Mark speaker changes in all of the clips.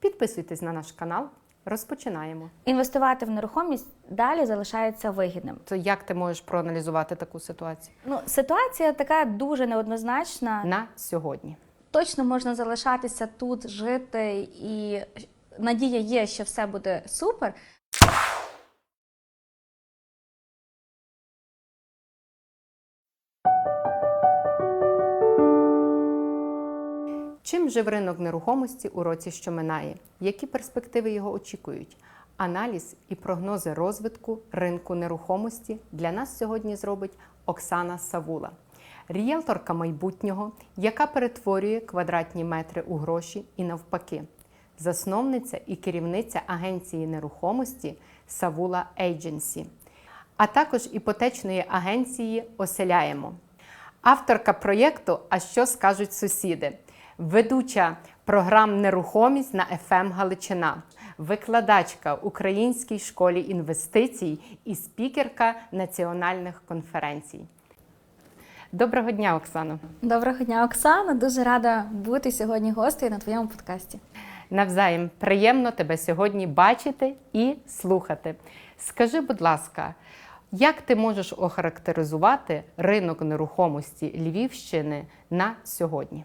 Speaker 1: Підписуйтесь на наш канал. Розпочинаємо.
Speaker 2: Інвестувати в нерухомість далі залишається вигідним.
Speaker 1: То як ти можеш проаналізувати таку ситуацію
Speaker 2: Ну, ситуація така дуже неоднозначна.
Speaker 1: на сьогодні?
Speaker 2: Точно можна залишатися тут, жити, і надія є, що все буде супер.
Speaker 1: Чим жив ринок нерухомості у році, що минає? Які перспективи його очікують? Аналіз і прогнози розвитку ринку нерухомості для нас сьогодні зробить Оксана Савула, ріелторка майбутнього, яка перетворює квадратні метри у гроші і навпаки, засновниця і керівниця агенції нерухомості Савула Ейдженсі, а також іпотечної агенції Оселяємо. Авторка проєкту А що скажуть сусіди? Ведуча програм Нерухомість на ФМ Галичина, викладачка в Українській школі інвестицій і спікерка національних конференцій. Доброго дня, Оксано.
Speaker 2: Доброго дня, Оксана. Дуже рада бути сьогодні гостею на твоєму подкасті.
Speaker 1: Навзаєм приємно тебе сьогодні бачити і слухати. Скажи, будь ласка, як ти можеш охарактеризувати ринок нерухомості Львівщини на сьогодні?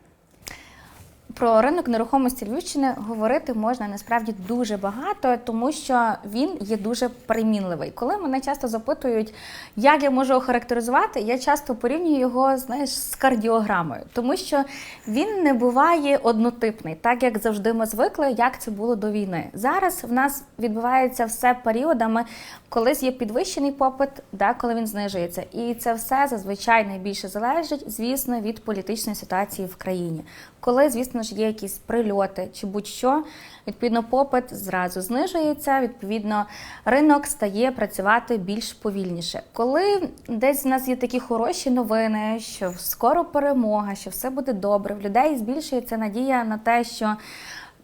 Speaker 2: Про ринок нерухомості Львівщини говорити можна насправді дуже багато, тому що він є дуже примінливий. Коли мене часто запитують, як я можу охарактеризувати, я часто порівнюю його знаєш, з кардіограмою, тому що він не буває однотипний, так як завжди ми звикли, як це було до війни. Зараз в нас відбувається все періодами, колись є підвищений попит, да, коли він знижується. І це все зазвичай найбільше залежить, звісно, від політичної ситуації в країні. Коли, звісно ж, є якісь прильоти чи будь-що, відповідно, попит зразу знижується. Відповідно, ринок стає працювати більш повільніше. Коли десь в нас є такі хороші новини, що скоро перемога, що все буде добре, в людей збільшується надія на те, що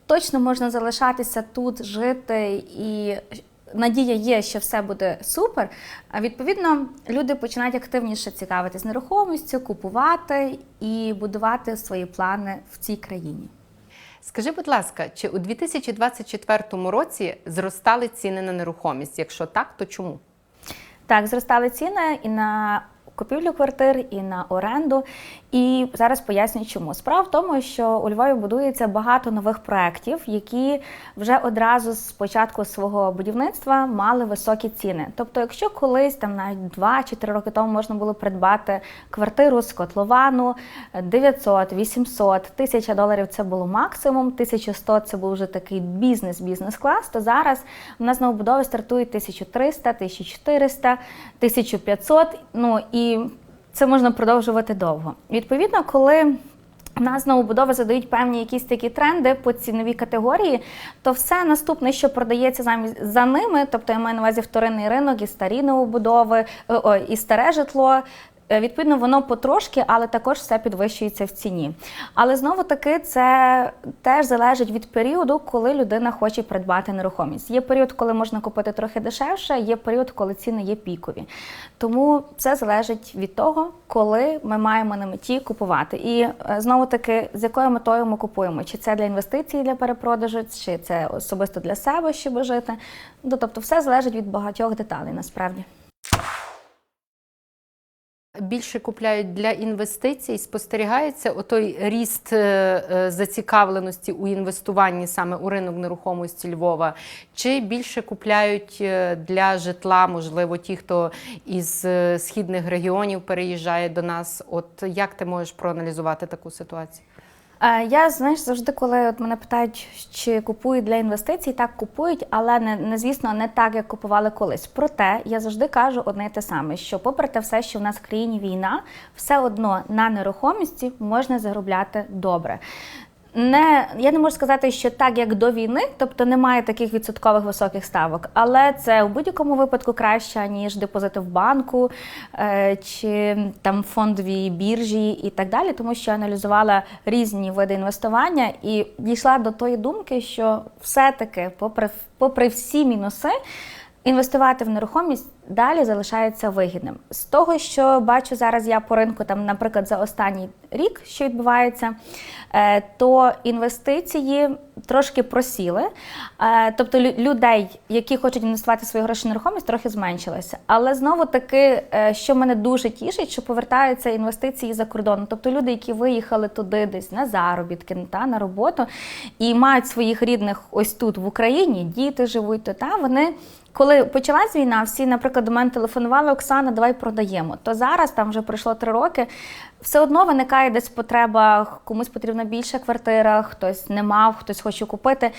Speaker 2: точно можна залишатися тут, жити і. Надія є, що все буде супер. А відповідно, люди починають активніше цікавитись нерухомістю, купувати і будувати свої плани в цій країні.
Speaker 1: Скажи, будь ласка, чи у 2024 році зростали ціни на нерухомість? Якщо так, то чому?
Speaker 2: Так, зростали ціни і на купівлю квартир, і на оренду. І зараз поясню, чому. Справа в тому, що у Львові будується багато нових проєктів, які вже одразу з початку свого будівництва мали високі ціни. Тобто, якщо колись там навіть 2 чи 3 роки тому можна було придбати квартиру з котловану 900, 800, 1000 доларів це було максимум, 1100 це був вже такий бізнес, бізнес-клас, то зараз у нас на обудові стартує 1300, 1400, 1500, ну і це можна продовжувати довго. Відповідно, коли в нас новобудови задають певні якісь такі тренди по ціновій категорії, то все наступне, що продається замість за ними, тобто я маю на увазі вторинний ринок і старі новобудови, о, і старе житло. Е, Відповідно, воно потрошки, але також все підвищується в ціні. Але знову таки це теж залежить від періоду, коли людина хоче придбати нерухомість. Є період, коли можна купити трохи дешевше, є період, коли ціни є пікові. Тому все залежить від того, коли ми маємо на меті купувати. І е, знову таки, з якою метою ми купуємо? Чи це для інвестицій, для перепродажу, чи це особисто для себе, щоб жити. Ну, тобто, все залежить від багатьох деталей насправді.
Speaker 1: Більше купляють для інвестицій, спостерігається отой ріст е, е, зацікавленості у інвестуванні саме у ринок нерухомості Львова, чи більше купляють е, для житла, можливо, ті, хто із східних регіонів переїжджає до нас. От як ти можеш проаналізувати таку ситуацію?
Speaker 2: Е, Я знаєш, завжди, коли от мене питають, чи купують для інвестицій, так купують, але не, не звісно не так, як купували колись. Проте я завжди кажу одне і те саме: що, попри те, все, що в нас в країні війна, все одно на нерухомості можна заробляти добре. Не, я не можу сказати, що так, як до війни, тобто немає таких відсоткових високих ставок, але це у будь-якому випадку краще, ніж депозити в банку е, чи там фондовій біржі і так далі, тому що аналізувала різні види інвестування і дійшла до тої думки, що все-таки, попри, попри всі мінуси, інвестувати в нерухомість далі залишається вигідним. З того, що бачу зараз я по ринку, там, наприклад, за останній рік, що відбувається, е, то інвестиції трошки просіли. Е, Тобто людей, які хочуть інвестувати свої гроші в нерухомість, трохи зменшилося. Але знову таки, е, що мене дуже тішить, що повертаються інвестиції за кордону. Тобто люди, які виїхали туди десь на заробітки, та на роботу і мають своїх рідних ось тут в Україні, діти живуть тут, та вони. Коли почалась війна, всі, наприклад, до мене телефонували Оксана, давай продаємо. То зараз там вже пройшло три роки. Все одно виникає десь потреба, комусь потрібна більша квартира, хтось не мав, хтось хоче купити.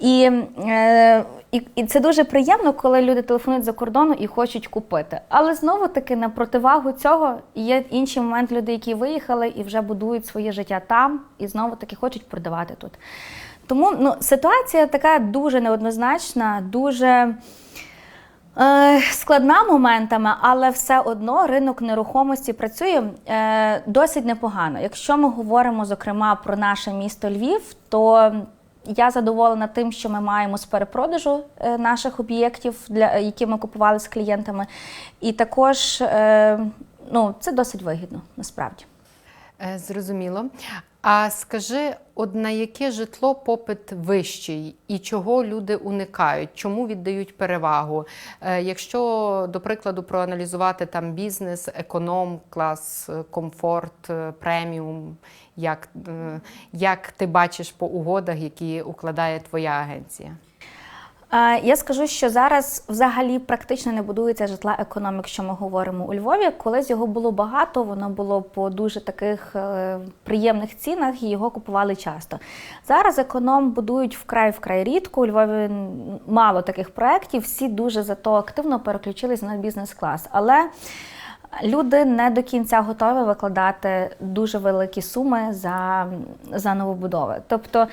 Speaker 2: І, е, і, і це дуже приємно, коли люди телефонують за кордону і хочуть купити. Але знову таки на противагу цього є інший момент люди, які виїхали і вже будують своє життя там, і знову таки хочуть продавати тут. Тому ну, ситуація така дуже неоднозначна, дуже. Е, Складна моментами, але все одно ринок нерухомості працює е, досить непогано. Якщо ми говоримо зокрема про наше місто Львів, то я задоволена тим, що ми маємо з перепродажу е, наших об'єктів, для які ми купували з клієнтами, і також ну, це досить вигідно насправді.
Speaker 1: Е, Зрозуміло. А скажи, от на яке житло попит вищий і чого люди уникають? Чому віддають перевагу? Е, Якщо, до прикладу, проаналізувати там бізнес, економ, клас, е, комфорт, преміум, як, як ти бачиш по угодах, які укладає твоя агенція?
Speaker 2: Я скажу, що зараз взагалі практично не будується житла економік, якщо ми говоримо у Львові. Колись його було багато, воно було по дуже таких е, приємних цінах, і його купували часто. Зараз економ будують вкрай вкрай рідко. У Львові мало таких проєктів, всі дуже зато активно переключились на бізнес-клас. Але Люди не до кінця готові викладати дуже великі суми за, за новобудови. Тобто,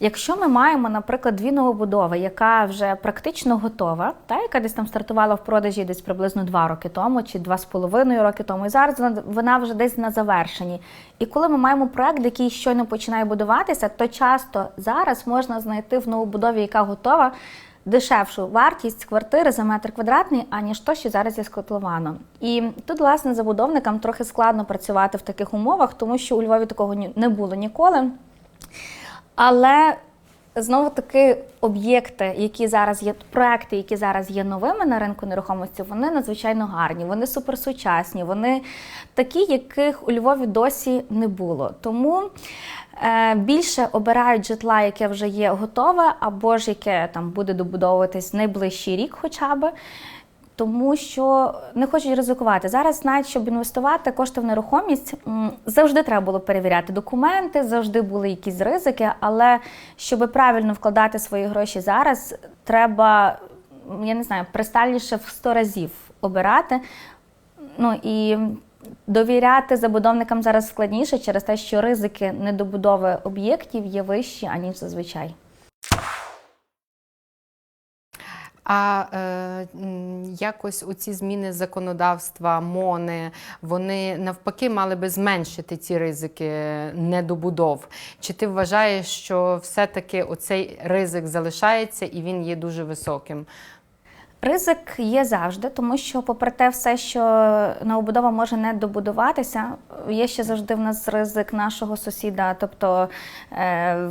Speaker 2: якщо ми маємо, наприклад, дві новобудови, яка вже практично готова, та яка десь там стартувала в продажі десь приблизно два роки тому чи два з половиною роки тому, і зараз вона- вже десь на завершенні. І коли ми маємо проект, який щойно починає будуватися, то часто зараз можна знайти в новобудові, яка готова дешевшу вартість квартири за метр квадратний, аніж то, що зараз є з. І тут, власне, забудовникам трохи складно працювати в таких умовах, тому що у Львові такого не було ніколи. Але знову таки об'єкти, які зараз є, проекти, які зараз є новими на ринку нерухомості, вони надзвичайно гарні, вони суперсучасні, вони такі, яких у Львові досі не було. Тому більше обирають житла, яке вже є готове, або ж яке там буде добудовуватись найближчий рік, хоча б. Тому що не хочуть ризикувати. Зараз, навіть щоб інвестувати кошти в нерухомість, завжди треба було перевіряти документи, завжди були якісь ризики. Але щоб правильно вкладати свої гроші зараз, треба, я не знаю, пристальніше в 100 разів обирати. Ну і довіряти забудовникам зараз складніше через те, що ризики недобудови об'єктів є вищі, аніж зазвичай.
Speaker 1: А е, якось оці зміни законодавства, МОНи, вони навпаки мали би зменшити ці ризики недобудов. Чи ти вважаєш, що все-таки оцей ризик залишається і він є дуже високим?
Speaker 2: Ризик є завжди, тому що, попри те, все, що новобудова може не добудуватися, є ще завжди в нас ризик нашого сусіда, тобто е,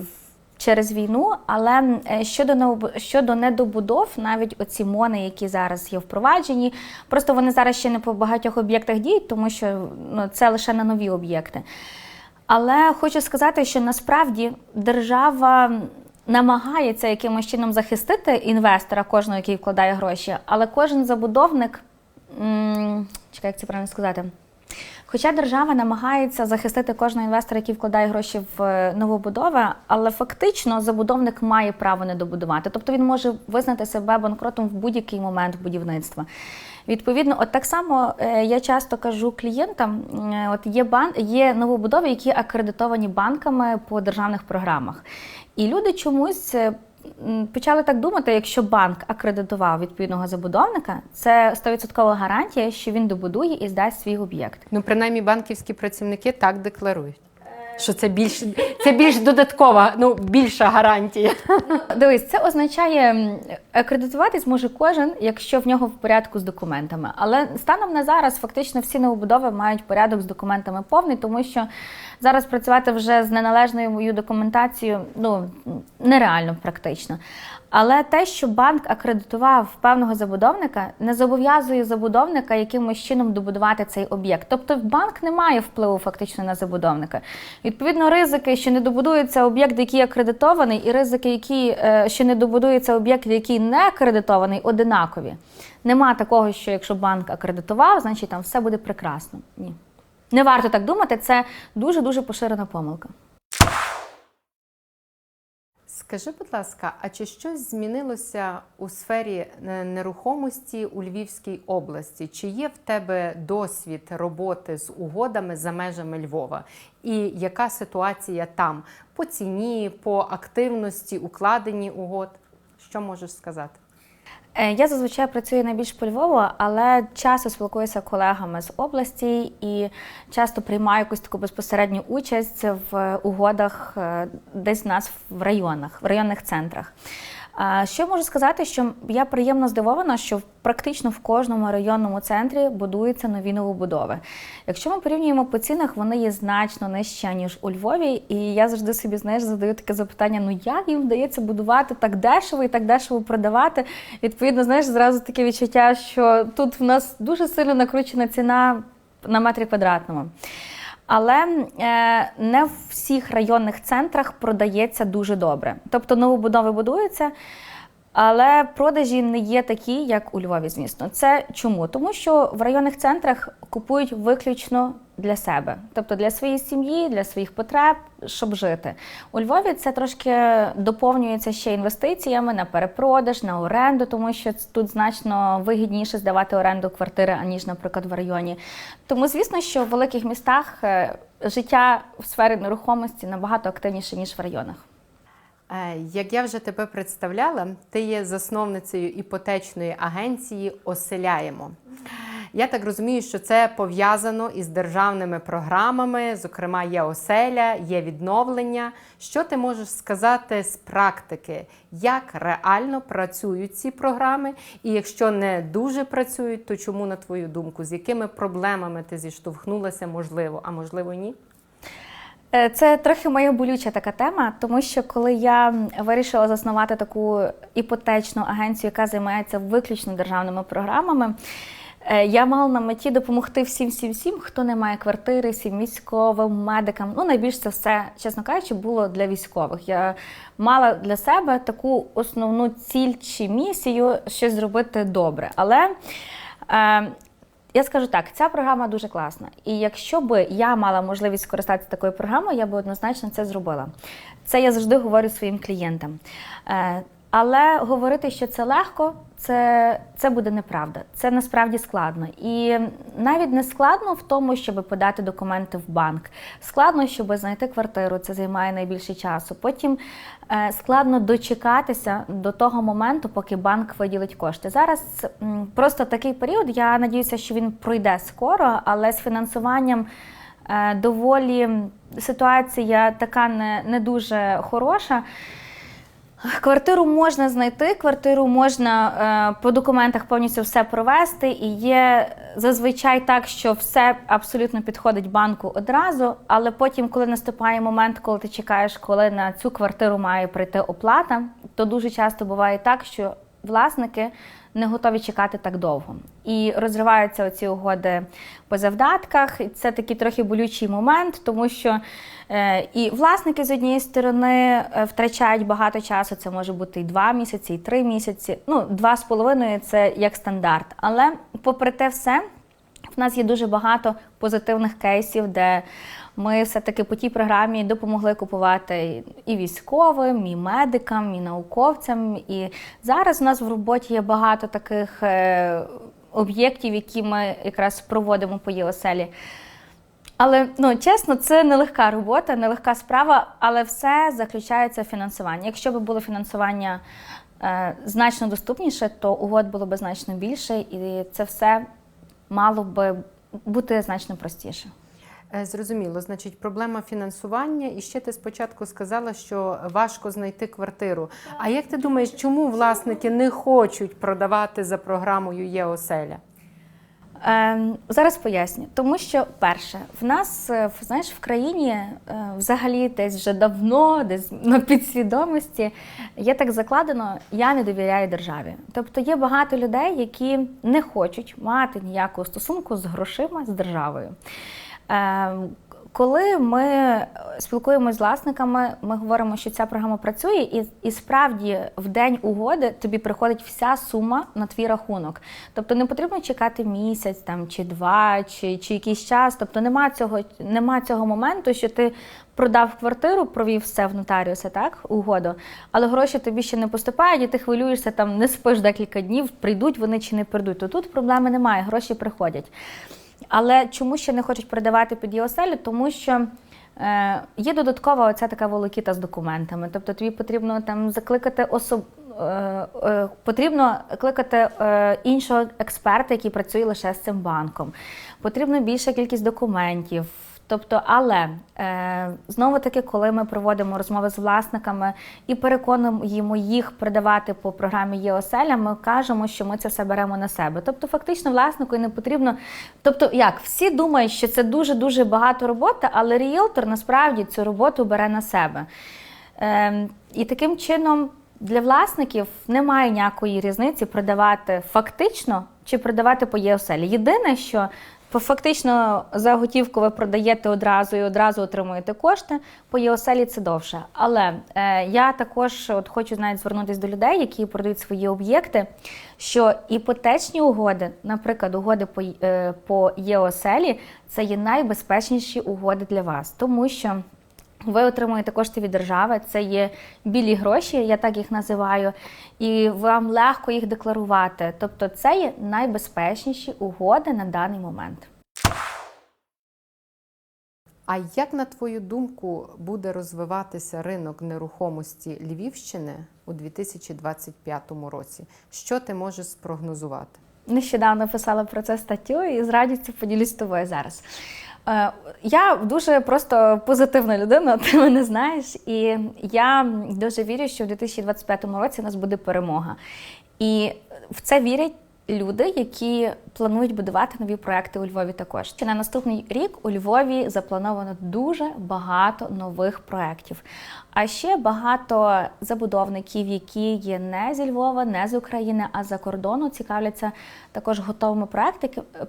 Speaker 2: через війну. Але е, щодо щодо недобудов, навіть оці мони, які зараз є впроваджені, просто вони зараз ще не по багатьох об'єктах діють, тому що ну, це лише на нові об'єкти. Але хочу сказати, що насправді держава намагається якимось чином захистити інвестора, кожного, який вкладає гроші, але кожен забудовник, чекай, як це правильно сказати. Хоча держава намагається захистити кожного інвестора, який вкладає гроші в е, новобудови, але фактично забудовник має право не добудувати. Тобто він може визнати себе банкротом в будь-який момент будівництва. Відповідно, от так само е, я часто кажу клієнтам: е, от є бан, є новобудови, які акредитовані банками по державних програмах. І люди чомусь е, почали так думати, якщо банк акредитував відповідного забудовника, це 100% гарантія, що він добудує і здасть свій об'єкт.
Speaker 1: Ну, принаймні, банківські працівники так декларують. Що це більш це більш додаткова, ну більша гарантія.
Speaker 2: Дивись, це означає акредитуватись може кожен, якщо в нього в порядку з документами. Але станом на зараз фактично всі новобудови мають порядок з документами повний, тому що зараз працювати вже з неналежною мою документацією ну нереально практично. Але те, що банк акредитував певного забудовника, не зобов'язує забудовника якимось чином добудувати цей об'єкт. Тобто банк не має впливу фактично на забудовника. Відповідно, ризики, що не добудується об'єкт, який акредитований, і ризики, які е, що не добудується об'єкт, який не акредитований, одинакові. Нема такого, що якщо банк акредитував, значить там все буде прекрасно. Ні. Не варто так думати, це дуже дуже поширена помилка.
Speaker 1: Скажи, будь ласка, а чи щось змінилося у сфері е, нерухомості у Львівській області? Чи є в тебе досвід роботи з угодами за межами Львова? І яка ситуація там по ціні, по активності, укладенні угод? Що можеш сказати?
Speaker 2: Е, Я зазвичай працюю найбільш по Львову, але часто спілкуюся колегами з області і часто приймаю якусь таку безпосередню участь в угодах е, десь в нас в районах, в районних центрах. Що можу сказати, що я приємно здивована, що практично в кожному районному центрі будуються нові новобудови. Якщо ми порівнюємо по цінах, вони є значно нижче, ніж у Львові. І я завжди собі знаєш, задаю таке запитання: ну як їм вдається будувати так дешево і так дешево продавати? Відповідно, знаєш, зразу таке відчуття, що тут в нас дуже сильно накручена ціна на метрі квадратному. Але е, не в всіх районних центрах продається дуже добре. Тобто новобудови будуються, але продажі не є такі, як у Львові, звісно. Це чому? Тому що в районних центрах купують виключно для себе, тобто для своєї сім'ї, для своїх потреб, щоб жити. У Львові це трошки доповнюється ще інвестиціями на перепродаж, на оренду, тому що тут значно вигідніше здавати оренду квартири, аніж, наприклад, в районі. Тому, звісно, що в великих містах е, життя в сфері нерухомості набагато активніше, ніж в районах.
Speaker 1: Е, Як я вже тебе представляла, ти є засновницею іпотечної агенції Оселяємо. Я так розумію, що це пов'язано із державними програмами, зокрема, є оселя, є відновлення. Що ти можеш сказати з практики, як реально працюють ці програми? І якщо не дуже працюють, то чому, на твою думку, з якими проблемами ти зіштовхнулася, можливо, а можливо, ні?
Speaker 2: Е, Це трохи моя болюча така тема, тому що коли я вирішила заснувати таку іпотечну агенцію, яка займається виключно державними програмами, е, я мала на меті допомогти всім, всім, всім, хто не має квартири, всім військовим, медикам. Ну, найбільш це все, чесно кажучи, було для військових. Я мала для себе таку основну ціль чи місію щось зробити добре. Але е, я скажу так, ця програма дуже класна. І якщо би я мала можливість скористатися такою програмою, я би однозначно це зробила. Це я завжди говорю своїм клієнтам. Але говорити, що це легко, це, це буде неправда. Це насправді складно. І навіть не складно в тому, щоб подати документи в банк. Складно, щоб знайти квартиру, це займає найбільше часу. Потім е, складно дочекатися до того моменту, поки банк виділить кошти. Зараз просто такий період. Я надіюся, що він пройде скоро, але з фінансуванням. е, Доволі ситуація така не, не дуже хороша. Квартиру можна знайти, квартиру можна е, по документах повністю все провести, і є зазвичай так, що все абсолютно підходить банку одразу, але потім, коли наступає момент, коли ти чекаєш, коли на цю квартиру має прийти оплата, то дуже часто буває так, що власники не готові чекати так довго. І розриваються оці угоди по завдатках. І це такий трохи болючий момент, тому що е, і власники з однієї сторони е, втрачають багато часу. Це може бути і два місяці, і три місяці. Ну, два з половиною це як стандарт. Але попри те все, в нас є дуже багато позитивних кейсів, де ми все-таки по тій програмі допомогли купувати і військовим, і медикам, і науковцям. І зараз у нас в роботі є багато таких е, об'єктів, які ми якраз проводимо по ЄОСЕЛі. Але ну чесно, це нелегка робота, нелегка справа, але все заключається в фінансуванні. Якщо б було фінансування е, значно доступніше, то угод було б значно більше, і це все мало би бути значно простіше.
Speaker 1: Е, Зрозуміло, значить, проблема фінансування. І ще ти спочатку сказала, що важко знайти квартиру. А як ти думаєш, чому власники не хочуть продавати за програмою Є оселя?
Speaker 2: Ем, зараз поясню. Тому що, перше, в нас е, знаєш, в країні е, взагалі десь вже давно, десь на підсвідомості є так закладено, я не довіряю державі. Тобто є багато людей, які не хочуть мати ніякого стосунку з грошима з державою. Ем, коли ми спілкуємося з власниками, ми говоримо, що ця програма працює, і, і справді в день угоди тобі приходить вся сума на твій рахунок. Тобто не потрібно чекати місяць там, чи два, чи, чи якийсь час. Тобто нема цього, нема цього моменту, що ти продав квартиру, провів все в нотаріуса, так, угоду, але гроші тобі ще не поступають, і ти хвилюєшся, там не спиш декілька днів, прийдуть вони чи не прийдуть. То тут проблеми немає, гроші приходять. Але чому ще не хочуть продавати під ЄОСЕЛі? Тому що е, є додаткова оця така волокіта з документами. Тобто тобі потрібно там закликати особ... е, е, потрібно кликати е, іншого експерта, який працює лише з цим банком. Потрібно більша кількість документів. Тобто, але е, знову таки, коли ми проводимо розмови з власниками і переконуємо їх продавати по програмі ЄОСЕЛЯ, ми кажемо, що ми це все беремо на себе. Тобто, фактично, власнику і не потрібно. Тобто, як всі думають, що це дуже дуже багато роботи, але ріелтор насправді цю роботу бере на себе. Е, і таким чином. Для власників немає ніякої різниці продавати фактично чи продавати по ЄОСЕЛі. Єдине, що фактично за готівку ви продаєте одразу і одразу отримуєте кошти. По ЄОСЕЛі це довше. Але е, я також от хочу навіть звернутися до людей, які продають свої об'єкти. Що іпотечні угоди, наприклад, угоди по, е, по ЄОСЕЛі, це є найбезпечніші угоди для вас, тому що. Ви отримуєте кошти від держави, це є білі гроші, я так їх називаю, і вам легко їх декларувати. Тобто, це є найбезпечніші угоди на даний момент.
Speaker 1: А як на твою думку буде розвиватися ринок нерухомості Львівщини у 2025 році? Що ти можеш спрогнозувати?
Speaker 2: Нещодавно писала про це статтю і з радістю поділюсь з тобою зараз. Е, Я дуже просто позитивна людина, ти мене знаєш, і я дуже вірю, що в 2025 році у нас буде перемога. І в це вірять люди, які планують будувати нові проекти у Львові також. На наступний рік у Львові заплановано дуже багато нових проєктів. А ще багато забудовників, які є не зі Львова, не з України, а за кордону, цікавляться також готовими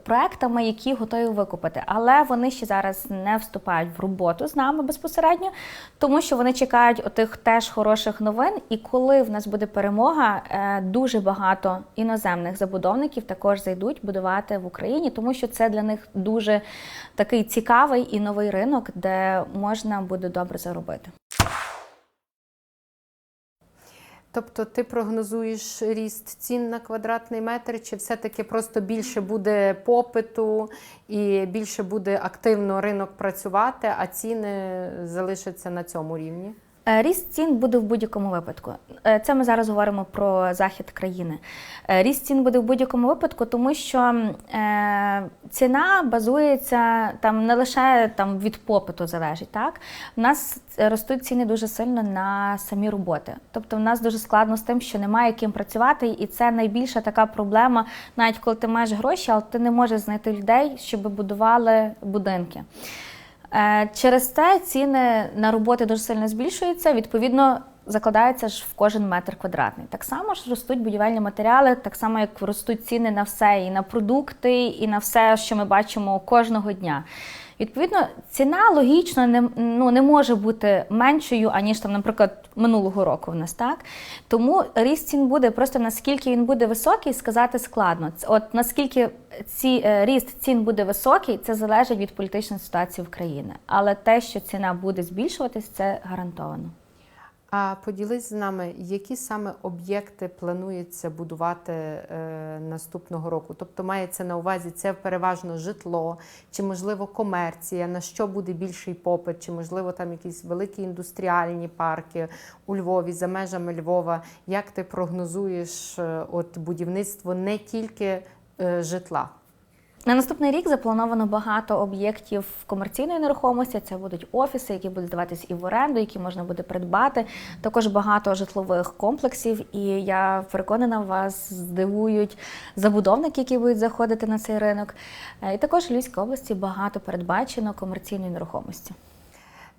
Speaker 2: проектами, які готові викупити. Але вони ще зараз не вступають в роботу з нами безпосередньо, тому що вони чекають отих теж хороших новин. І коли в нас буде перемога, е, дуже багато іноземних забудовників також зайдуть будувати в Україні, тому що це для них дуже такий цікавий і новий ринок, де можна буде добре заробити.
Speaker 1: Тобто ти прогнозуєш ріст цін на квадратний метр, чи все-таки просто більше буде попиту і більше буде активно ринок працювати, а ціни залишаться на цьому рівні?
Speaker 2: Е, Ріст цін буде в будь-якому випадку. Е, Це ми зараз говоримо про захід країни. Е, Ріст цін буде в будь-якому випадку, тому що ціна базується там не лише там від попиту залежить. Так в нас ростуть ціни дуже сильно на самі роботи. Тобто, в нас дуже складно з тим, що немає ким працювати, і це найбільша така проблема, навіть коли ти маєш гроші, але ти не можеш знайти людей, щоб будували будинки. Е, Через це ціни на роботи дуже сильно збільшуються. Відповідно, закладається ж в кожен метр квадратний. Так само ж ростуть будівельні матеріали, так само як ростуть ціни на все, і на продукти, і на все, що ми бачимо кожного дня. Відповідно, ціна логічно не, ну, не може бути меншою, аніж там, наприклад, минулого року в нас так. Тому ріст цін буде просто наскільки він буде високий, сказати складно. От наскільки ці е, ріст цін буде високий, це залежить від політичної ситуації в країні. Але те, що ціна буде збільшуватись, це гарантовано.
Speaker 1: А поділись з нами, які саме об'єкти планується будувати е, наступного року? Тобто мається на увазі це переважно житло, чи можливо комерція, на що буде більший попит, чи можливо там якісь великі індустріальні парки у Львові, за межами Львова. Як ти прогнозуєш е, от будівництво не тільки е, житла?
Speaker 2: На наступний рік заплановано багато об'єктів комерційної нерухомості. Це будуть офіси, які будуть здаватись і в оренду, які можна буде придбати. Також багато житлових комплексів. І я переконана, вас здивують забудовники, які будуть заходити на цей ринок. Е, І також в Львівській області багато передбачено комерційної нерухомості.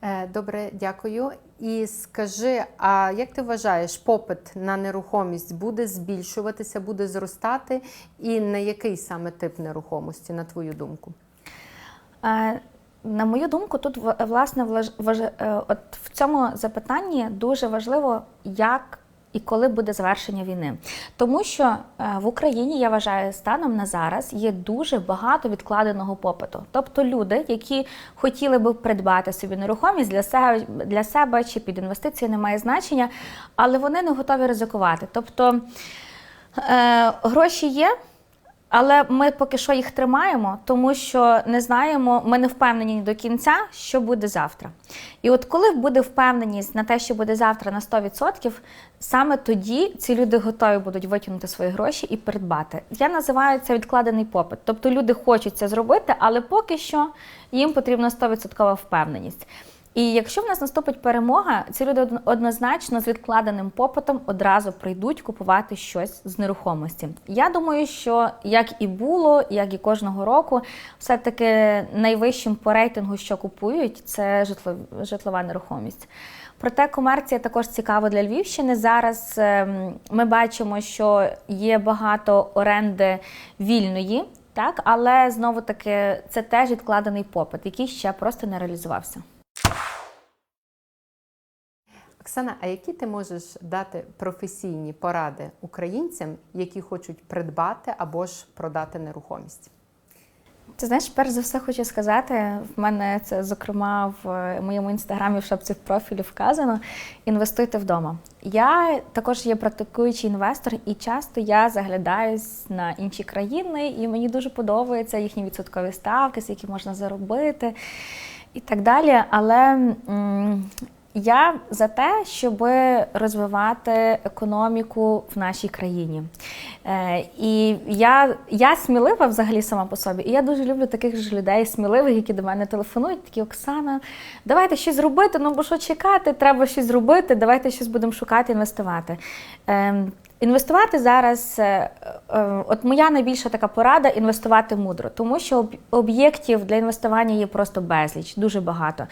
Speaker 1: Е, Добре, дякую. І скажи, а як ти вважаєш, попит на нерухомість буде збільшуватися, буде зростати? І на який саме тип нерухомості, на твою думку?
Speaker 2: Е, На мою думку, тут власне е, от в цьому запитанні дуже важливо, як і коли буде завершення війни. Тому що е, в Україні, я вважаю, станом на зараз є дуже багато відкладеного попиту. Тобто люди, які хотіли би придбати собі нерухомість для себе, для себе чи під інвестиції, немає значення, але вони не готові ризикувати. Тобто е, гроші є. Але ми поки що їх тримаємо, тому що не знаємо, ми не впевнені до кінця, що буде завтра. І от коли буде впевненість на те, що буде завтра на 100%, саме тоді ці люди готові будуть витягнути свої гроші і придбати. Я називаю це відкладений попит. Тобто люди хочуть це зробити, але поки що їм потрібна 100% впевненість. І якщо в нас наступить перемога, ці люди однозначно з відкладеним попитом одразу прийдуть купувати щось з нерухомості. Я думаю, що як і було, як і кожного року, все-таки найвищим по рейтингу, що купують, це житло, житлова нерухомість. Проте комерція також цікава для Львівщини. Зараз ем, ми бачимо, що є багато оренди вільної, так але знову таки це теж відкладений попит, який ще просто не реалізувався.
Speaker 1: Оксана, а які ти можеш дати професійні поради українцям, які хочуть придбати або ж продати нерухомість?
Speaker 2: Ти знаєш, перш за все хочу сказати, в мене це зокрема в моєму інстаграмі в шапці в профілі вказано. Інвестуйте вдома. Я також є практикуючий інвестор, і часто я заглядаюсь на інші країни, і мені дуже подобаються їхні відсоткові ставки, з які можна заробити і так далі. Але я за те, щоб розвивати економіку в нашій країні. Е, і я, я смілива взагалі сама по собі. І я дуже люблю таких ж людей сміливих, які до мене телефонують. Такі Оксана, давайте щось зробити. Ну бо що чекати? Треба щось зробити. Давайте щось будемо шукати, інвестувати. Е, Інвестувати зараз, е, е, от моя найбільша така порада інвестувати мудро, тому що об'єктів для інвестування є просто безліч, дуже багато.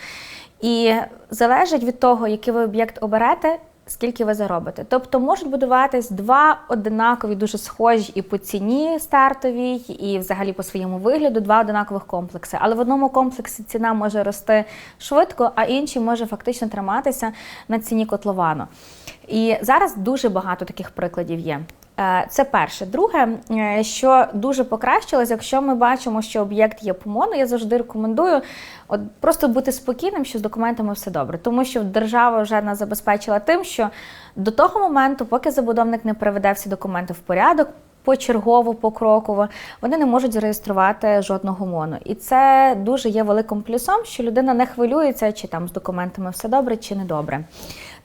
Speaker 2: І залежить від того, який ви об'єкт оберете, скільки ви заробите. Тобто можуть будуватись два одинакові, дуже схожі і по ціні стартовій, і взагалі по своєму вигляду, два одинакових комплекси. Але в одному комплексі ціна може рости швидко, а інший може фактично триматися на ціні котловану. І зараз дуже багато таких прикладів є. Е, Це перше. Друге, е, що дуже покращилось, якщо ми бачимо, що об'єкт є по МОНу, я завжди рекомендую от просто бути спокійним, що з документами все добре, тому що держава вже нас забезпечила тим, що до того моменту, поки забудовник не приведе всі документи в порядок. Почергово, покроково, вони не можуть зареєструвати жодного мону. І це дуже є великим плюсом, що людина не хвилюється, чи там з документами все добре, чи не добре.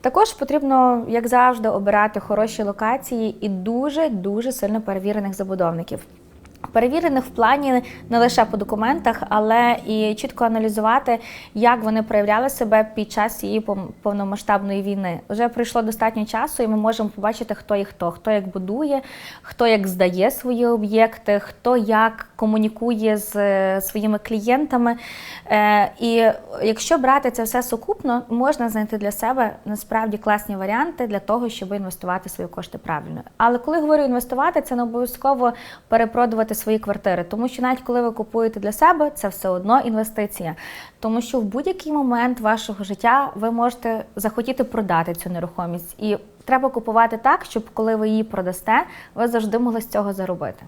Speaker 2: Також потрібно, як завжди, обирати хороші локації і дуже дуже сильно перевірених забудовників. Перевірених в плані не лише по документах, але і чітко аналізувати, як вони проявляли себе під час пов- повномасштабної війни. Вже пройшло достатньо часу, і ми можемо побачити, хто є хто, хто як будує, хто як здає свої об'єкти, хто як комунікує з е, своїми клієнтами. Е, І якщо брати це все сукупно, можна знайти для себе насправді класні варіанти для того, щоб інвестувати свої кошти правильно. Але коли говорю інвестувати, це не обов'язково перепродувати свої квартири, тому що навіть коли ви купуєте для себе, це все одно інвестиція. Тому що в будь-який момент вашого життя ви можете захотіти продати цю нерухомість, і треба купувати так, щоб коли ви її продасте, ви завжди могли з цього заробити.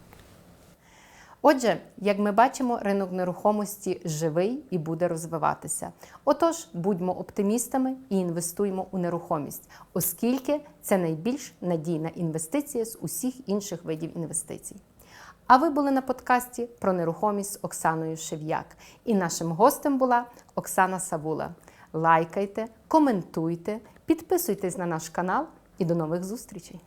Speaker 1: Отже, як ми бачимо, ринок нерухомості живий і буде розвиватися. Отож, будьмо оптимістами і інвестуємо у нерухомість, оскільки це найбільш надійна інвестиція з усіх інших видів інвестицій. А ви були на подкасті про нерухомість з Оксаною Шев'як. І нашим гостем була Оксана Савула. Лайкайте, коментуйте, підписуйтесь на наш канал і до нових зустрічей!